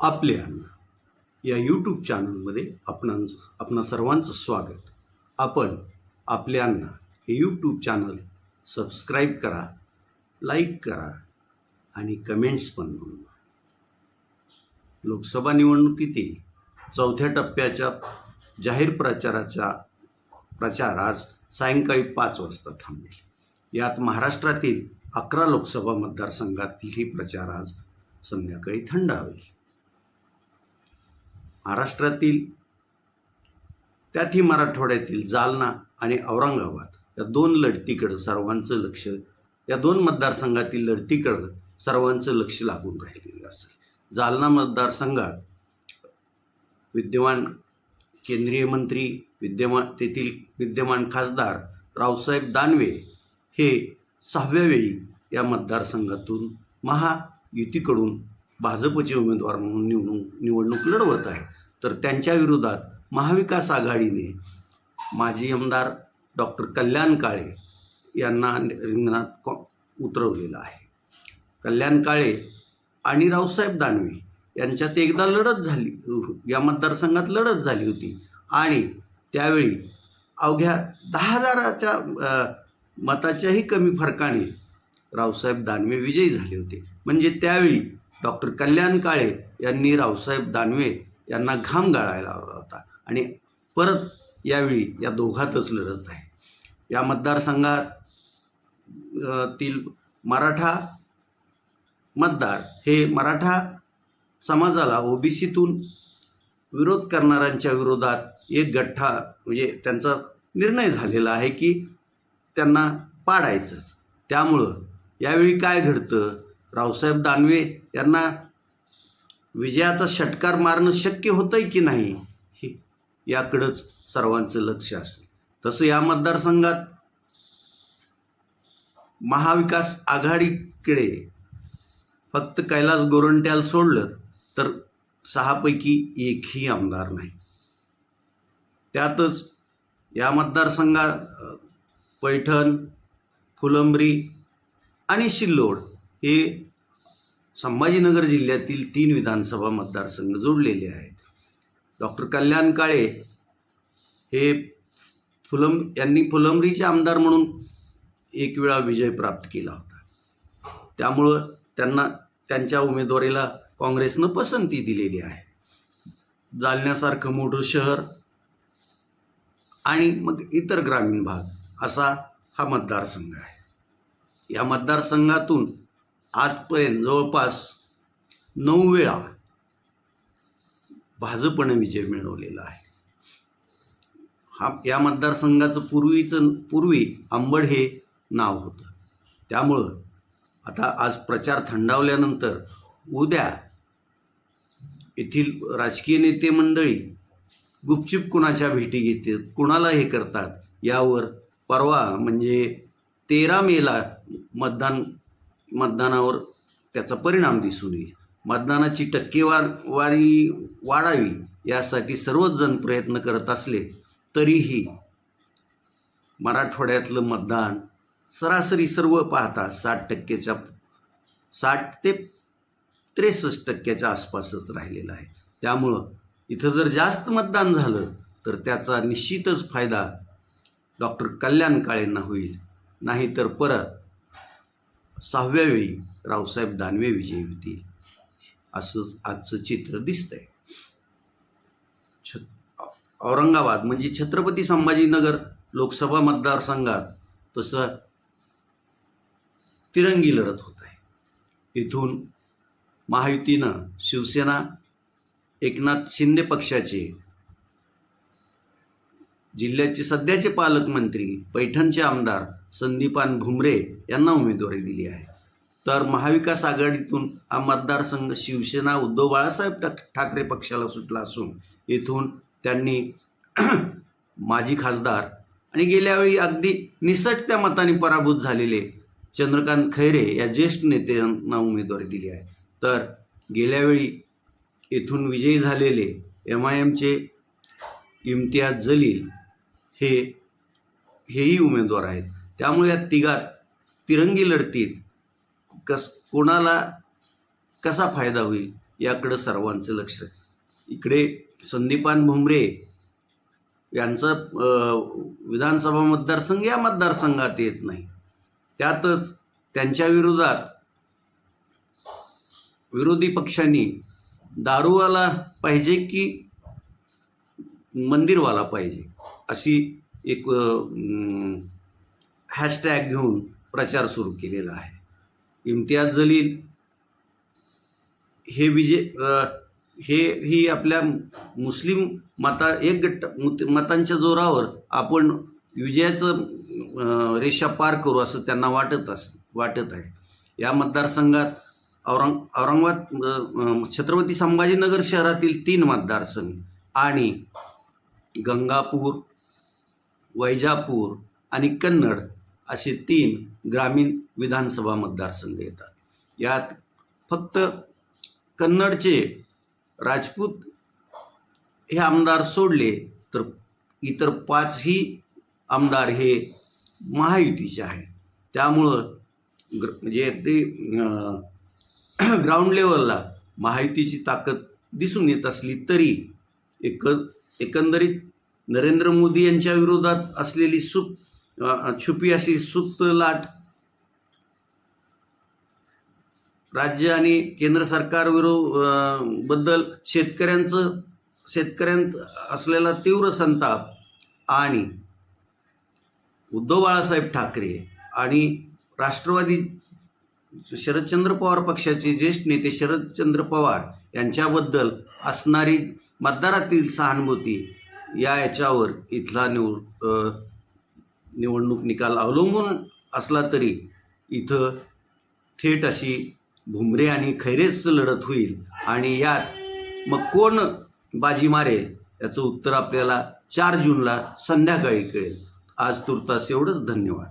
आपल्या या यूट्यूब चॅनलमध्ये आपण आपणा सर्वांचं स्वागत. आपण आपल्यांना हे यूट्यूब चॅनल सबस्क्राईब करा लाईक करा आणि कमेंट्स पण नोंदवा लोकसभा निवडणुकीतील चौथ्या टप्प्याच्या जाहीर प्रचाराचा प्रचार आज सायंकाळी पाच वाजता थांबेल. यात महाराष्ट्रातील अकरा लोकसभा मतदारसंघातीलही प्रचार आज संध्याकाळी थंड हवेल महाराष्ट्रातील त्यातही मराठवाड्यातील जालना आणि औरंगाबाद या दोन लढतीकडं सर्वांचं लक्ष या दोन मतदारसंघातील लढतीकडं सर्वांचं लक्ष लागून राहिलेलं असेल जालना मतदारसंघात विद्यमान केंद्रीय मंत्री विद्यमान तेथील विद्यमान खासदार रावसाहेब दानवे हे सहाव्या वेळी या मतदारसंघातून महायुतीकडून भाजपचे उमेदवार म्हणून निवडणूक निवडणूक लढवत आहे तर त्यांच्या विरोधात महाविकास आघाडीने माजी आमदार डॉक्टर कल्याण काळे यांना रिंगणात कॉ उतरवलेलं आहे. कल्याण काळे आणि रावसाहेब दानवे यांच्यात एकदा लढत झाली या मतदारसंघात लढत झाली होती. आणि त्यावेळी अवघ्या दहा हजाराच्या मताच्याही कमी फरकाने रावसाहेब दानवे विजयी झाले होते. म्हणजे त्यावेळी डॉक्टर कल्याण काळे यांनी रावसाहेब दानवे यांना घाम गाळायला लावला होता. आणि परत यावेळी या दोघातच लढत आहे. या मतदारसंघात तील मराठा मतदार हे मराठा समाजाला ओबीसीतून विरोध करणाऱ्यांच्या विरोधात एक गठ्ठा म्हणजे त्यांचा निर्णय झालेला आहे की त्यांना पाडायचंच. त्यामुळं यावेळी काय घडतं? रावसाहेब दानवे यांना विजयाचा षटकार मारणं शक्य होतंय की नाही हे याकडंच सर्वांचं लक्ष असेल. तसं या मतदारसंघात महाविकास आघाडीकडे फक्त कैलास गोरंट्याल सोडलं तर सहापैकी एकही आमदार नाही. त्यातच या मतदारसंघात पैठण फुलंब्री आणि शिल्लोड हे संभाजीनगर जिल्ह्यातील तीन विधानसभा मतदारसंघ जोडलेले आहेत. डॉक्टर कल्याण काळे हे फुलंब यांनी फुलंबरीचे आमदार म्हणून एक वेळा विजय प्राप्त केला होता. त्यामुळं त्यांना त्यांच्या उमेदवारीला काँग्रेसनं पसंती दिलेली आहे. जालन्यासारखं मोठं शहर आणि मग इतर ग्रामीण भाग असा हा मतदारसंघ आहे. या मतदारसंघातून आजपर्यंत जवळपास नऊ वेळा भाजपनं विजय मिळवलेला आहे. हा या मतदारसंघाचं पूर्वीचं पूर्वी आंबड हे नाव होतं. त्यामुळं आता आज प्रचार थंडावल्यानंतर उद्या येथील राजकीय नेते मंडळी गुपचूप कुणाच्या भेटी घेतात कुणाला हे करतात यावर परवा म्हणजे तेरा मेला मतदान मतदानावर त्याचा परिणाम दिसून येईल. मतदानाची टक्केवार वारी वाढावी यासाठी सर्वच जण प्रयत्न करत असले तरीही मराठवाड्यातलं मतदान सरासरी सर्व पाहता साठ टक्केच्या साठ ते त्रेसष्ट टक्क्याच्या आसपासच राहिलेलं आहे. त्यामुळं इथं जर जास्त मतदान झालं तर त्याचा निश्चितच फायदा डॉक्टर कल्याण काळेंना होईल. नाहीतर परत सहाव्या वेळी रावसाहेब दानवे विजयी होतील असं आजचं चित्र दिसतंय. छ औरंगाबाद म्हणजे छत्रपती संभाजीनगर लोकसभा मतदारसंघात तसं तिरंगी लढत होत आहे इथून महायुतीनं शिवसेना एकनाथ शिंदे पक्षाचे जिल्ह्याचे सध्याचे पालकमंत्री पैठणचे आमदार संदीपान भुमरे यांना उमेदवारी दिली आहे. तर महाविकास आघाडीतून हा मतदारसंघ शिवसेना उद्धव बाळासाहेब ठाकरे पक्षाला सुटला असून येथून त्यांनी माजी खासदार आणि गेल्यावेळी अगदी निसटत्या मताने पराभूत झालेले चंद्रकांत खैरे या ज्येष्ठ नेत्यांना उमेदवारी दिली आहे. तर गेल्यावेळी येथून विजयी झालेले एम आय एमचे इम्तियाज जलील हे हेही उमेदवार आहेत. त्यामुळे या तिघात तिरंगी लढतीत कस कोणाला कसा फायदा होईल याकडं सर्वांचं लक्ष. इकडे संदीपान भुमरे यांचं विधानसभा मतदारसंघ या मतदारसंघात येत नाही. त्यातच त्यांच्या विरोधात विरोधी पक्षांनी दारूवाला पाहिजे की मंदिरवाला पाहिजे? अशी एक हॅशटॅग घेऊन प्रचार सुरू केलेला आहे. इम्तियाज जलील हे विजय हे ही आपल्या मुस्लिम मता एक गट मुत- मतांच्या जोरावर आपण विजयाचं रेषा पार करू असं त्यांना वाटत अस वाटत आहे. या मतदारसंघात औरंग औरंगाबाद छत्रपती संभाजीनगर शहरातील तीन मतदारसंघ आणि गंगापूर वैजापूर आणि कन्नड असे तीन ग्रामीण विधानसभा मतदारसंघ येतात. यात फक्त कन्नडचे राजपूत हे आमदार सोडले तर इतर पाचही आमदार हे महायुतीचे आहे त्यामुळं ग्र म्हणजे ते ग्राउंड लेवलला महायुतीची ताकद दिसून येत असली तरी एक एकंदरीत नरेंद्र मोदी यांच्या विरोधात असलेली सुप छुपी अशी सुप्त लाट राज्य आणि केंद्र सरकार विरो बद्दल शेतकऱ्यांचं शेतकऱ्यांत असलेला तीव्र संताप आणि उद्धव बाळासाहेब ठाकरे आणि राष्ट्रवादी शरदचंद्र पवार पक्षाचे ज्येष्ठ नेते शरदचंद्र पवार यांच्याबद्दल असणारी मतदारातील सहानुभूती या याच्यावर इथला निव निवडणूक निकाल अवलंबून असला तरी इथं थेट अशी भुमरे आणि खैरेच लढत होईल. आणि यात मग कोण बाजी मारेल याचं उत्तर आपल्याला चार जूनला संध्याकाळी कळेल. आज तुर्तास एवढंच. धन्यवाद.